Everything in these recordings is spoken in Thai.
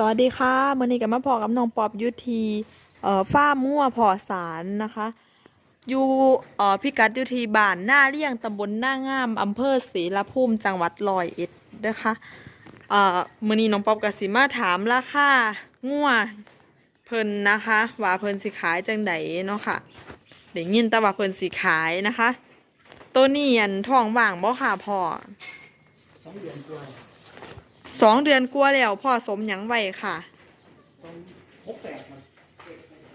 สวัสดีค่ะมื่อนี้กับมาพอกับน้องปอบยุทีเอ่อฟ้ามั่วพอสารนะคะ อยู่เอ่อพิกัดยุทีบ้านหน้าเลี่ยงตำบลหน้างามอำเภอศรีละภูมิจังหวัดร้อยเอ็ดนะคะเอ่อมื่อนี้น้องปอบกับสิมาถามราคางัวเพิ่นนะคะ ว่าเพิ่นสิขายจังไดเนาะค่ะเดี๋ยวยินแต่ว่าเพิ่นสิขายนะคะ ตัวนี้อันทองว่างบ่ค่ะพ่อสองเดือนกว่า สองเดือนกลัวาแล้วพ่อสมหยังไว้ค่ะ สองหกแปดมัน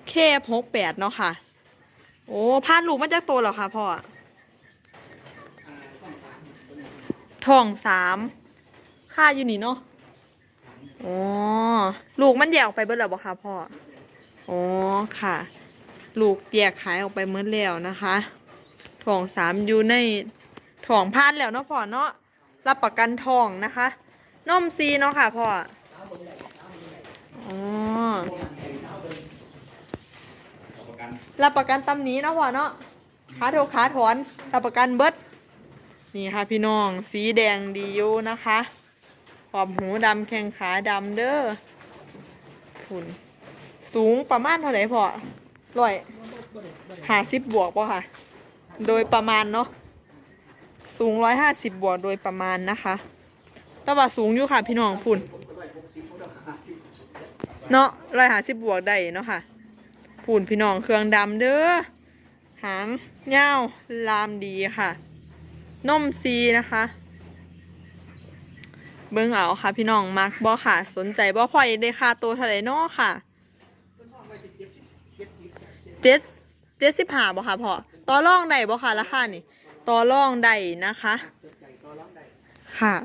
เคฟหกแปดเนาะค่ะ โอ้พาดลูกมาจากโตแล้วค่ะพ่ออ่าต้องสามตัวนี้ทองสามค่าอยู่นี่เนาะอ๋อลูกมันแยกออกไปเบิดแล้วบ่ค่ะพ่ออ๋อค่ะ ลูกแยกขายออกไปเมื่อแล้วนะคะทองสามอยู่ในทองพานแล้วเนาะพ่อเนาะรับประกันทองนะคะ นมซีเนาะค่ะพ่ออ๋อรับประกันตำหนี้เนาะพ่อเนาะขาโถขาถอนรับประกันเบิดนี่ค่ะพี่น้องสีแดงดีอยู่นะคะขอบหูดำแข้งขาดำเด้อคุณสูงประมาณเท่าไหร่พ่อร้อยห้าสิบบวกป่ะค่ะ โดยประมาณเนาะสูงร้อยห้าสิบบวกโดยประมาณนะคะ แต่ว่าสูงอยู่ค่ะ พี่น้องพุ่นเนาะรอยหาสิบบวกได้เนาะค่ะพุ่นพี่น้องเครื่องดำเด้อหางเงาลามดีค่ะนมซีนะคะ เบิ้งเอาค่ะ พี่น้องมักบ่ค่ะ สนใจบ่พอยได้ค่าตัวเท่าไรเนาะค่ะต้นห้องไว้ที่เจ็ดเจ็ดสิบเจสสิบห้าบ่ค่ะพ่อต่อรองได้บ่ค่ะราคานี่ต่อรองได้นะคะ ค่ะ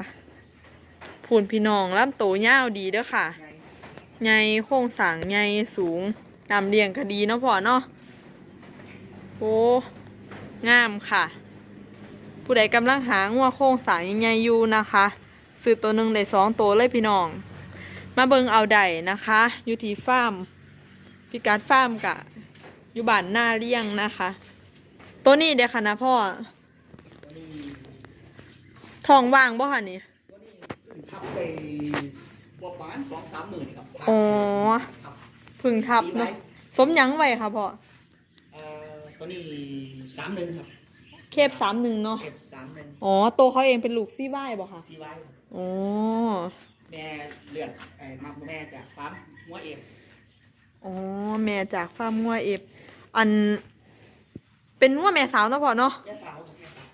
พูนพี่น้องลำโตวยาวดีเด้อค่ะไงใหญ่โครงสร้างใหญ่สูงนำเลียงคดีเนาะพ่อเนาะโอ้งามค่ะ ผู้ใดกำลังหางัวโครงสร้างใหญ่อยู่นะคะซื้อตัวหนึ่งได้สองตัวเลยพี่น้อง มาเบิงเอาได้นะคะอยู่ที่ฟาร์มพิกัดฟาร์มกะอยู่บ้านหน้าเลี้ยงนะคะ ตัวนี้เด้อค่ะนะพ่อทองว่างบ่ค่ะนี่ ตัวนี้ขึ้นทับไปประมาณสองสามหมื่นครับอ๋อครับพึ่งทับเนาะสมหยังไว้ค่ะพ่อเอ่อตัวนี้สามหนึ่งครับเคฟสามหนึ่งเนาะเก็บสามหนึ่งอ๋อตัวเขาเองเป็นลูกซี่บ้ายบ่ค่ะซีไว้ครับอ๋อแม่เลือดไอ้มาแม่จากฟาร์มหัวเอ็มอ๋อแม่จากฟาร์มงัวเอฟอัน เป็นงัวแม่สาวเนาะพ่อเนาะแม่สาวครับแม่สาว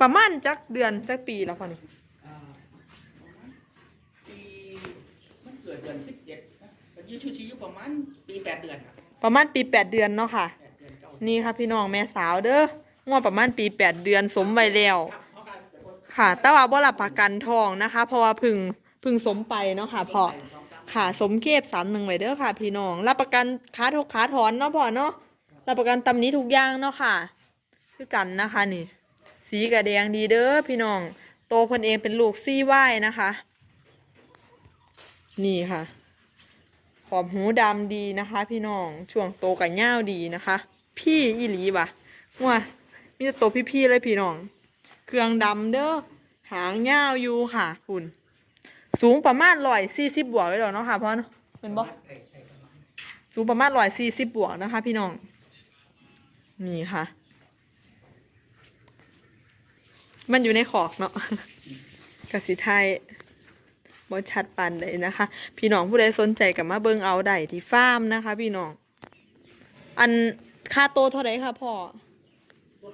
ประมาณจักเดือนจักปีแล้วพ่อนี่ ดเดือนสิบเจ็ดนะมันยืดชื่อชีอยู่ประมาณปีแปดเดือนครับประมาณปีแปดเดือนเนาะค่ะ แปดเดือนเก้านี่ค่ะพี่น้องแม่สาวเด้องัวประมาณปีแปดเดือนสมไว้แล้ว ครับเขาการแต่คนค่ะ แต่ว่าบ่รับประกันทองนะคะ เพราะว่าเพึ่งเพึ่งสมไปเนาะค่ะพ่อสองสามค่ะสมเก็บสามหนึ่งไว้เด้อค่ะ พี่น้อง รับประกันค้าทุกค้าถอนเนาะพ่อเนาะรับประกันตำหนี้ทุกอย่างเนาะค่ะ คือกันนะคะนี่ สีกระแดงดีเด้อพี่น้อง โตเพิ่นเองเป็นลูกซี่ไหว้นะคะ นี่ค่ะ ขอบหูดำดีนะคะ พี่น้อง ช่วงโตกับเง่าวดีนะคะ พี่อีหลีวะว่ามีแต่โตพี่ๆเลยพี่น้อง เครื่องดำเด้อ หางเง่าวอยู่ค่ะ คุณ สูงประมาณร้อยสี่สิบบวกเลยเหรอเนาะค่ะพ่อเนาะเป็นบ่อสูงประมาณร้อยสี่สิบบวกนะคะ พี่น้อง นี่ค่ะ มันอยู่ในขอกเนาะกสิไทย บอชัดปันเลยนะคะ พี่น้องผู้ใดสนใจกับมาเบิงเอาได้ที่ฟาร์มนะคะ พี่น้อง อันค่าโตเท่าไหร่คะพ่อบ่บ่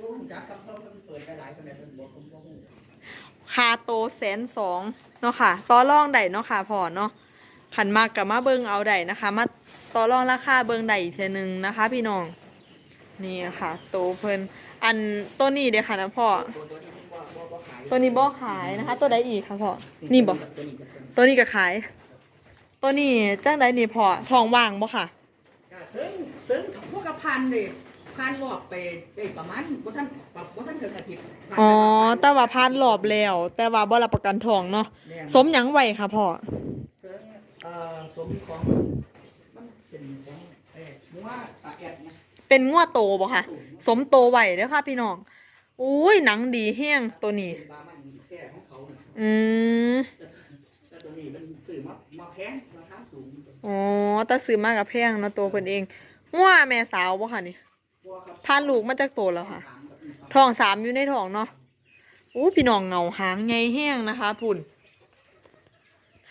รู้จักครับเพราะมันเปิดไปหลายคนเลยมันบ่ผมบ่รู้คาโตแสนสองเนาะค่ะต่อรองได้เนาะค่ะพอเนาะขันมากกับมาเบิงเอาได้นะคะ มาต่อรองราคาเบิงได้อีกเทีนึงนะคะ พี่น้องนี่ค่ะ โตเพิ่นอันตัวนี้เดี๋ยวค่ะนะพ่อ ตัวตัวนี้ผมบ่บ่บ่ขายตัวนี้บ่ขายนะคะ ตัวใดอีกค่ะพ่อ นี่บ่ตัวนี้กับตัวนี้ตัวนี้ก็ขาย ตัวนี้จ้างใดนี่พ่อทองว่างบ่ค่ะก็ซึ่งซึ่งพวกกับพันเลยพันรอบไปได้ประมาณบ่ทันบ่ทันถึงอาทิตย์ผ่านไปอ๋อประมณแต่ว่าพานหลอบแล้ว แต่ว่าบ่รับประกันทองเนาะแม่นสมหยังไหวค่ะพ่อซึ่งเอ่อสมของมันเป็นของเอ้ยหัวตาแอดนะเป็นงัวโตบ่ค่ะ สมโตไหวเด้อค่ะพี่น้อง อุ้ยหนังดีแห้งตัวนี้ เป็นบามันแค่ของเขาน่ะอืมแต่แต่ตัวนี้มันซื้อมามาแพงมาอ๋อแตาซื้อมากับแพงเนาะตัวเพิ่นเองงัวแม่สาวบ่ค่ะนี่บัวครับพานลูกมาจากโตแล้วค่ะสามแบบนี้ครับท้องสามอยู่ในท้องเนาะอู้พี่น้องเงาหางใหญ่แห้งนะคะพุ่น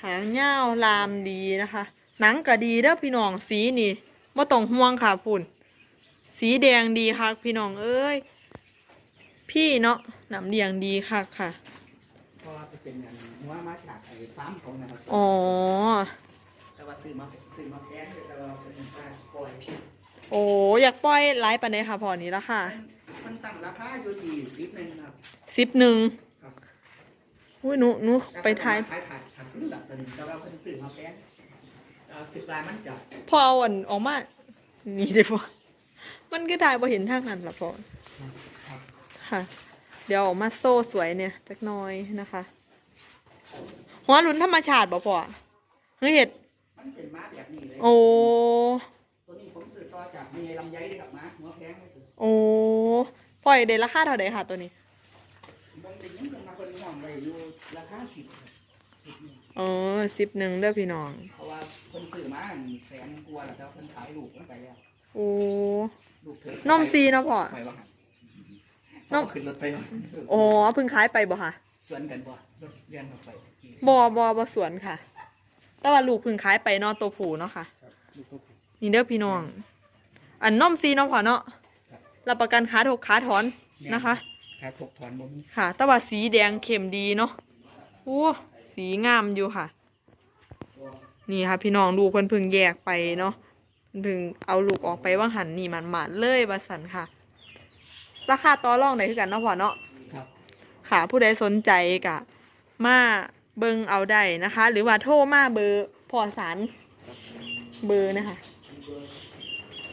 หางยาวลามดีนะคะ หนังก็ดีเด้อพี่น้องสีนี่บ่ต้องห่วงค่ะพุ่น สีแดงดีค่ะพี่น้องเอ้ย พี่เนาะหนำเลียงดีค่ะค่ะ เพราะว่าจะเป็นอย่างหัวมาจากไอ้ฟาร์มของนะครับอ๋อ แต่ว่าซื้อมาซื้อมาแพงแต่ว่าเป็นค่าปล่อยโอ้อยากปล่อยไลฟ์ปันไดค่ะพอนี้ละค่ะมันตั้งราคาอยู่ที่สิบหนึ่งครับ สิบหนึ่งครับอุ้ยหนูหนูไปทายขายขาดขาดทุนหลักตัวหนึงแต่ว่าเพิ่นซื้อมาแพงเอ่อคิดว่ามันจะพอเอาอันออกมานี่เดี๋ยวพอมันก็ทายพอเห็นทางนั้นละพอ ครับค่ะ เดี๋ยวออกมาโซ่สวยเนี่ยจักหน้อยนะคะหัวหลุนธรรมชาติบ่พอเฮ้ยเห็ดมันเป็นม้าแบบนี้เลยโอ้ตัวนี้ผมซื้อต่อจากมีลำไยเลยครับม้าหัวแพงเลยคือโอ้ปล่อยเดราคาเท่าไดค่ะตัวนี้บางทีมันมาคนห่วงไปอยู่ราคาสิบสิบนี่เออสิบหนึ่งเด้อพี่น้องเพราะว่าคนซื้อมาแสนกว่าแล้วแต่คนขายลูกมันไปแล้วโอ้ลูกเธอนมซีเนาะพ่อไปวะครับ นมเอาขึ้นรถไปวะโอ้เพิ่งขายไปบ่ค่ะ สวนกันบ่รถเรียนออกไปบอบอบอสวนค่ะ แต่ว่าลูกเพึ่งขายไปเนอตัวผูเนาะค่ะครับลูกตัวผู้นี่เด้อพี่น้อง อันน้อมซีเนาะพอเนาะครับรับประกันขาถกขาถอนนะคะขาถกถอนบ่มีค่ะ แต่ว่าสีแดงเข้มดีเนาะโอ้สีงามอยู่ค่ะ นี่ค่ะ พี่น้องลูกเพิ่นเพึ่งแยกไปเนาะเพิ่นเพึ่งเอาลูกออกไปว่างหันนี่มันหมาดๆเลยบาสันค่ะ ราคาต่อรองได้คือกันเนาะพอเนาะครับ ค่ะ ผู้ใดสนใจกะมาเบิงเอาได้นะคะ หรือว่าโทรมาเบอร์พอสารเบอร์นะคะ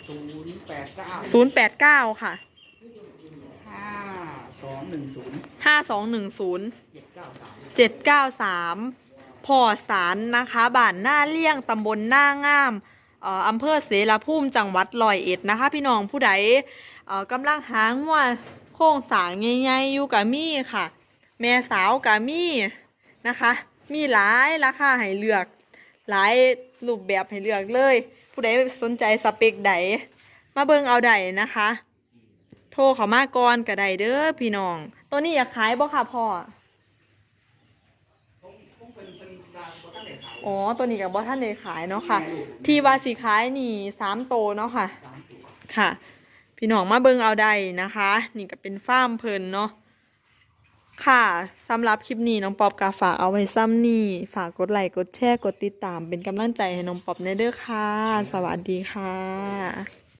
ศูนย์แปดเก้าศูนย์แปดเก้าค่ะ ห้าสองหนึ่งศูนย์ห้าสองหนึ่งศูนย์เจ็ดเก้าสามเจ็ดเก้าสามพอสารนะคะบ้านหน้าเลี่ยงตำบลหน้างามเอ่ออำเภอเสรภูมิจังหวัดร้อยเอ็ดนะคะ พี่น้องผู้ใด เอ่อกำลังหางัวโค้งสางใหญ่ๆอยู่กับมี่ค่ะ แม่สาวกับมี่นะคะ มีหลายราคาให้เลือก หลายรูปแบบให้เลือกเลย ผู้ใดสนใจสเปคใดมาเบิ่งเอาใดนะคะ โทรเขามาก่อนก็ได้เด้อพี่น้อง ตัวนี้อยากขายบ่ค่ะพ่ออ๋อ ตัวนี้กับบ่ท่านได้ขายเนาะค่ะ ที่ว่าสีขายนี่สามโตเนาะค่ะ ค่ะ พี่น้องมาเบิ่งเอาได้นะคะ นี่ก็เป็นฟาร์มเพลินเนาะค่ะสำหรับคลิปนี้น้องปอบกาฝากเอาไว้ซ้ำนี่ ฝากกดไลค์กดแชร์กดติดตามเป็นกำลังใจให้น้องปอบในเด้อค่ะ สวัสดีค่ะ